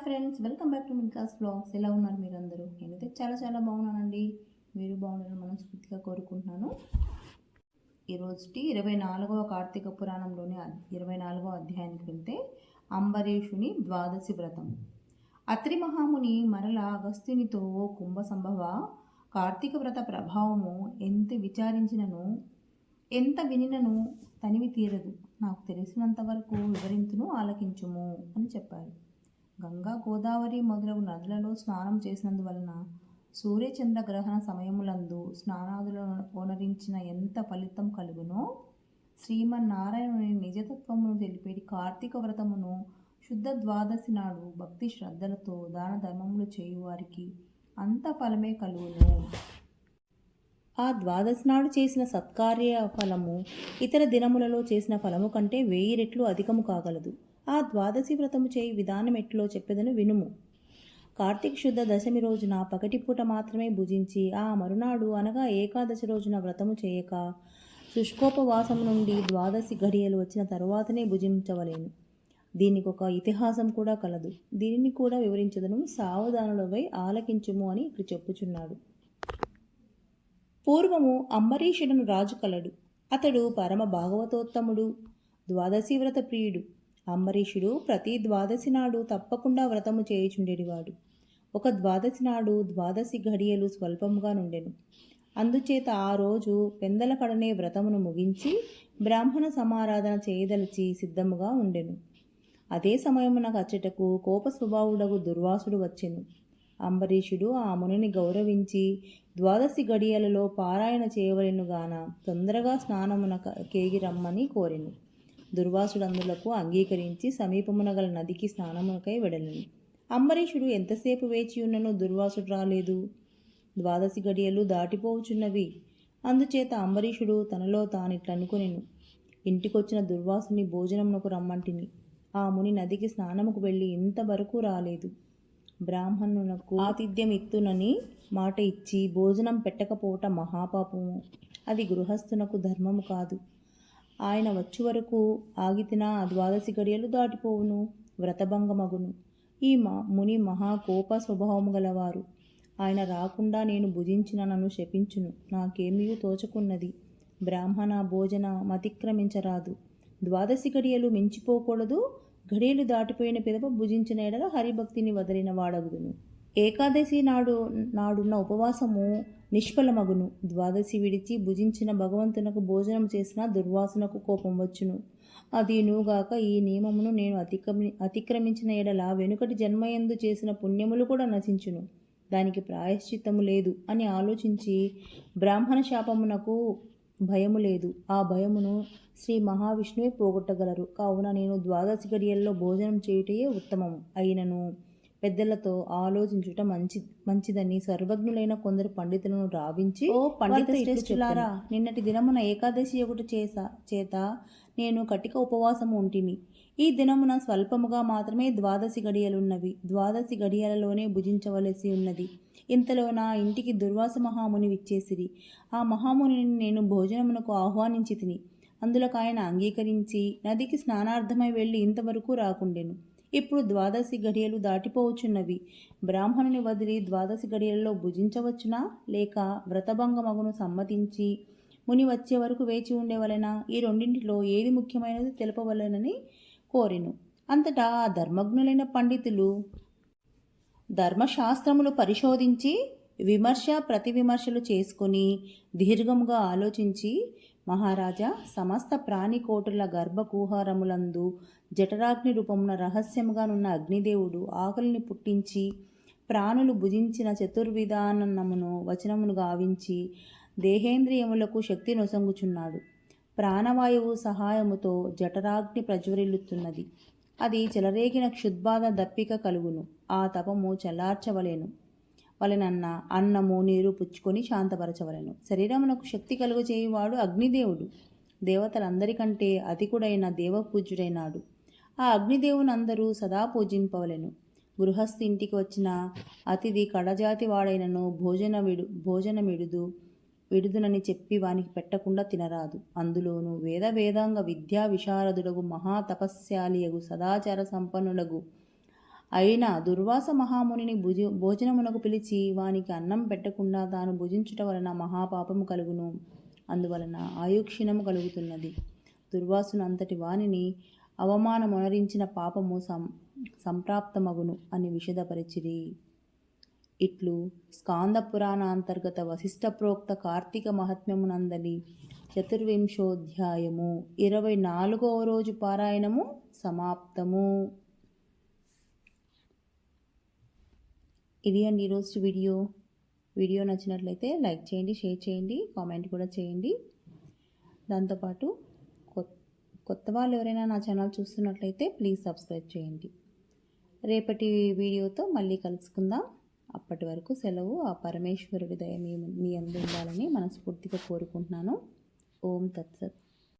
Hi friends welcome back to మిన్కాస్ blogs ఎలా ఉన్నారు మీరందరూ? నేనైతే చాలా చాలా బాగున్నానండి. మీరు బాగున్నారని మనస్ఫూర్తిగా కోరుకుంటున్నాను. ఈరోజుటి ఇరవై నాలుగవ కార్తీక పురాణంలోని ఇరవై నాలుగవ అధ్యాయానికి వెళ్తే అంబరీషుని ద్వాదశి వ్రతం. అత్రి మహాముని మరల అగస్త్యునితో ఓ కుంభ సంభవ కార్తీక వ్రత ప్రభావము ఎంత విచారించినను ఎంత వినినను తనివి తీరదు. నాకు తెలిసినంత వరకు వివరింతును ఆలకించుము అని చెప్పారు. గంగా గోదావరి మొదలగు నదులలో స్నానం చేసినందువలన సూర్యచంద్ర గ్రహణ సమయములందు స్నానాదులను ఓనరించిన ఎంత ఫలితం కలుగునో? శ్రీమన్నారాయణుని నిజతత్వమును తెలిపేటి కార్తీక వ్రతమును శుద్ధ ద్వాదశి నాడు భక్తి శ్రద్ధలతో దాన ధర్మములు చేయువారికి అంత ఫలమే కలుగును. ఆ ద్వాదశి నాడు చేసిన సత్కార్య ఫలము ఇతర దినములలో చేసిన ఫలము కంటే వెయ్యి రెట్లు అధికము కాగలదు. ఆ ద్వాదశి వ్రతము చేయి విధానం ఎట్లో చెప్పెదను వినుము. కార్తీక శుద్ధ దశమి రోజున పగటిపూట మాత్రమే భుజించి ఆ మరునాడు అనగా ఏకాదశి రోజున వ్రతము చేయక శుష్కోపవాసం నుండి ద్వాదశి ఘడియలు వచ్చిన తరువాతనే భుజించవలేను. దీనికి ఒక ఇతిహాసం కూడా కలదు. దీనిని కూడా వివరించదను. సావధానులపై ఆలకించుము అని ఇక్కడ చెప్పుచున్నాడు. పూర్వము అంబరీషుడను రాజు కలడు. అతడు పరమ భాగవతోత్తముడు ద్వాదశి వ్రత ప్రియుడు. అంబరీషుడు ప్రతి ద్వాదశి నాడు తప్పకుండా వ్రతము చేయుచుండేటివాడు ఒక ద్వాదశి నాడు ద్వాదశి ఘడియలు స్వల్పముగా నుండెను. అందుచేత ఆ రోజు పెందల కడనే వ్రతమును ముగించి బ్రాహ్మణ సమారాధన చేయదలిచి సిద్ధముగా ఉండెను. అదే సమయమున అచ్చటకు కోప స్వభావుడగు దుర్వాసుడు వచ్చెను. అంబరీషుడు ఆ మునిని గౌరవించి ద్వాదశి గడియలలో పారాయణ చేయవలెను గాన తొందరగా స్నానమున కేగి రమ్మని కోరెను. దుర్వాసుడందులకు అంగీకరించి సమీపమున గల నదికి స్నానమునకై వెడలను. అంబరీషుడు ఎంతసేపు వేచి ఉన్ననో దుర్వాసుడు రాలేదు. ద్వాదశి గడియలు దాటిపోవుచున్నవి అందుచేత అంబరీషుడు తనలో తానిట్లనుకొనెను. ఇంటికొచ్చిన దుర్వాసుని భోజనమునకు రమ్మంటిని. ఆ ముని నదికి స్నానముకు వెళ్ళి ఇంతవరకు రాలేదు. బ్రాహ్మణునకు ఆతిథ్యం ఇత్తునని మాట ఇచ్చి భోజనం పెట్టకపోవట మహాపాపము. అది గృహస్థునకు ధర్మము కాదు. ఆయన వచ్చి వరకు ఆగితిన ఆ ద్వాదశి గడియలు దాటిపోవును వ్రతభంగమగును. ఈ మా ముని మహా కోప స్వభావము గలవారు. ఆయన రాకుండా నేను భుజించిన నన్ను శపించును. నాకేమీ తోచకున్నది. బ్రాహ్మణ భోజన మతిక్రమించరాదు. ద్వాదశి గడియలు మించిపోకూడదు. ఘడియలు దాటిపోయిన పిదప భుజించిన ఎడల హరిభక్తిని వదిలిన వాడగుదును. ఏకాదశి నాడు నాడున్న ఉపవాసము నిష్ఫలమగును. ద్వాదశి విడిచి భుజించిన భగవంతునకు భోజనం చేసిన దుర్వాసనకు కోపం వచ్చును. అది నువ్వుగాక ఈ నియమమును నేను అతిక్రమి అతిక్రమించిన ఎడల వెనుకటి జన్మయందు చేసిన పుణ్యములు కూడా నశించును. దానికి ప్రాయశ్చిత్తము లేదు అని ఆలోచించి బ్రాహ్మణ శాపమునకు భయము లేదు. ఆ భయమును శ్రీ మహావిష్ణువే పోగొట్టగలరు. కావున నేను ద్వాదశి గడియల్లో భోజనం చేయుటయే ఉత్తమము. అయినను పెద్దలతో ఆలోచించుట మంచి మంచిదని సర్వజ్ఞులైన కొందరు పండితులను రావించి ఓ పండిత శ్రేష్ఠులారా నిన్నటి దినమున ఏకాదశి ఒకటి చేస చేత నేను కటిక ఉపవాసము ఉంటిని ఈ దినమున స్వల్పముగా మాత్రమే ద్వాదశి గడియలున్నవి. ద్వాదశి గడియలలోనే భుజించవలసి ఉన్నది. ఇంతలో నా ఇంటికి దుర్వాస మహాముని విచ్చేసిరి. ఆ మహామునిని నేను భోజనమునకు ఆహ్వానించి తిని అందులోకి ఆయన అంగీకరించి నదికి స్నానార్థమై వెళ్ళి ఇంతవరకు రాకుండెను. ఇప్పుడు ద్వాదశి గడియలు దాటిపోవచ్చున్నవి. బ్రాహ్మణుని వదిలి ద్వాదశి గడియలలో భుజించవచ్చునా? లేక వ్రతభంగమగును సమ్మతించి ముని వచ్చే వరకు వేచి ఉండేవలెనా? ఈ రెండింటిలో ఏది ముఖ్యమైనది తెలుపవలెనని కోరెను. అంతటా ఆ ధర్మజ్ఞులైన పండితులు ధర్మశాస్త్రములు పరిశోధించి విమర్శ ప్రతివిమర్శలు చేసుకొని దీర్ఘముగా ఆలోచించి మహారాజా సమస్త ప్రాణికోటుల గర్భకుహారములందు జఠరాగ్ని రూపమున రహస్యముగానున్న అగ్నిదేవుడు ఆకలిని పుట్టించి ప్రాణులు భుజించిన చతుర్విధానమును వచనమును గావించి దేహేంద్రియములకు శక్తి నొసంగుచున్నాడు. ప్రాణవాయువు సహాయముతో జఠరాగ్ని ప్రజ్వరిల్లుతున్నది. అది చెలరేగిన క్షుద్బాధ దప్పిక కలుగును. ఆ తపము చల్లార్చవలేను. వలనన్న అన్నము నీరు పుచ్చుకొని శాంతపరచవలెను. శరీరమునకు శక్తి కలుగు చేయువాడు అగ్నిదేవుడు. దేవతలందరికంటే అధికుడైన దేవపూజ్యుడైనాడు. ఆ అగ్నిదేవుని అందరూ సదా పూజింపవలెను. గృహస్థి ఇంటికి వచ్చిన అతిథి కడజాతి వాడైనను భోజన విడు భోజన విడుదు విడుదునని చెప్పి వానికి పెట్టకుండా తినరాదు. అందులోనూ వేద వేదాంగ విద్యా విశారదుడగు మహాతపస్యాలియగు సదాచార సంపన్నుడగు అయినా దుర్వాస మహామునిని భుజి భోజనమునకు పిలిచి వానికి అన్నం పెట్టకుండా తాను భుజించుట వలన మహాపాపము కలుగును. అందువలన ఆయుక్షీణము కలుగుతున్నది. దుర్వాసును అంతటి వానిని అవమానమునరించిన పాపము సం సంప్రాప్తమగును అని విషదపరిచిరి. ఇట్లు స్కాంద పురాణాంతర్గత వశిష్ట ప్రోక్త కార్తీక మహాత్మ్యమునందని చతుర్వింశోధ్యాయము ఇరవై నాలుగవ రోజు పారాయణము సమాప్తము. ఇది అండి ఈరోజు వీడియో. వీడియో నచ్చినట్లయితే లైక్ చేయండి షేర్ చేయండి కామెంట్ కూడా చేయండి. దాంతోపాటు కొత్త కొత్త వాళ్ళు ఎవరైనా నా ఛానల్ చూస్తున్నట్లయితే ప్లీజ్ సబ్స్క్రైబ్ చేయండి. రేపటి వీడియోతో మళ్ళీ కలుసుకుందాం. అప్పటి వరకు సెలవు ఆ పరమేశ్వరుడి దయ మీ మీ అందు ఉండాలని మనస్ఫూర్తిగా కోరుకుంటున్నాను. ఓం తత్సత్